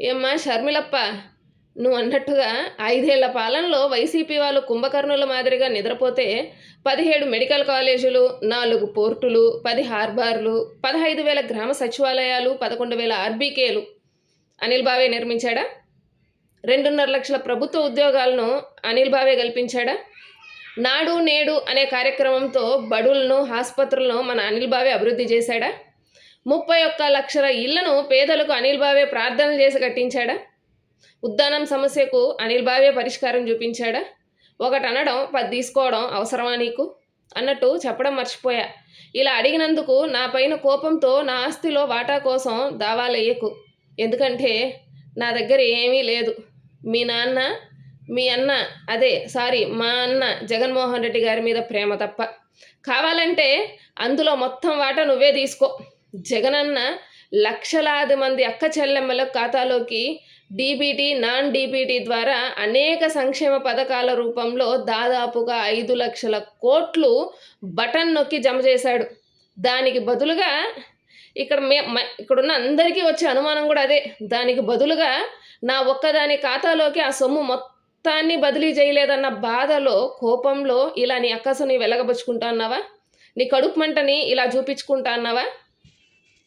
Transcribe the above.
ఏమ్మా షర్మిలప్ప నువ్వు అన్నట్టుగా ఐదేళ్ళ పాలనలో వైసీపీ వాళ్ళు కుంభకర్ణుల మాదిరిగా నిద్రపోతే పదిహేడు మెడికల్ కాలేజీలు నాలుగు పోర్టులు పది హార్బార్లు పదహైదు వేల గ్రామ సచివాలయాలు పదకొండు వేల ఆర్బీకేలు అనిల్ బావే నిర్మించాడా? రెండున్నర లక్షల ప్రభుత్వ ఉద్యోగాలను అనిల్ బావే కల్పించాడా? నాడు నేడు అనే కార్యక్రమంతో బడులను ఆసుపత్రులను మన అనిల్ బావే అభివృద్ధి చేశాడా? ముప్పై ఒక్క లక్షల ఇళ్ళను పేదలకు అనిల్ బావే ప్రార్థనలు చేసి కట్టించాడా? ఉద్దానం సమస్యకు అనిల్ బావే పరిష్కారం చూపించాడా? ఒకటి అనడం పది తీసుకోవడం అవసరమా నీకు? అన్నట్టు చెప్పడం మర్చిపోయా. ఇలా అడిగినందుకు నా పైన కోపంతో నా ఆస్తిలో వాటా కోసం దావాలయ్యకు ఎందుకంటే నా దగ్గర ఏమీ లేదు. మీ నాన్న మీ అన్న అదే సారీ మా అన్న జగన్మోహన్ రెడ్డి గారి మీద ప్రేమ తప్ప. కావాలంటే అందులో మొత్తం వాటా నువ్వే తీసుకో. జగనన్న లక్షలాది మంది అక్క చెల్లెమ్మల ఖాతాలోకి డీబీటీ నాన్ డీబీటీ ద్వారా అనేక సంక్షేమ పథకాల రూపంలో దాదాపుగా ఐదు లక్షల కోట్లు బటన్ నొక్కి జమ చేశాడు. దానికి బదులుగా ఇక్కడ మే ఇక్కడున్న అందరికీ వచ్చే అనుమానం కూడా అదే. దానికి బదులుగా నా ఒక్కదాని ఖాతాలోకి ఆ సొమ్ము మొత్తాన్ని బదిలీ చేయలేదన్న బాధలో కోపంలో ఇలా నీ అక్కసుని వెలగబుచ్చుకుంటా అన్నావా? నీ కడుపు మంటని ఇలా చూపించుకుంటా అన్నావా?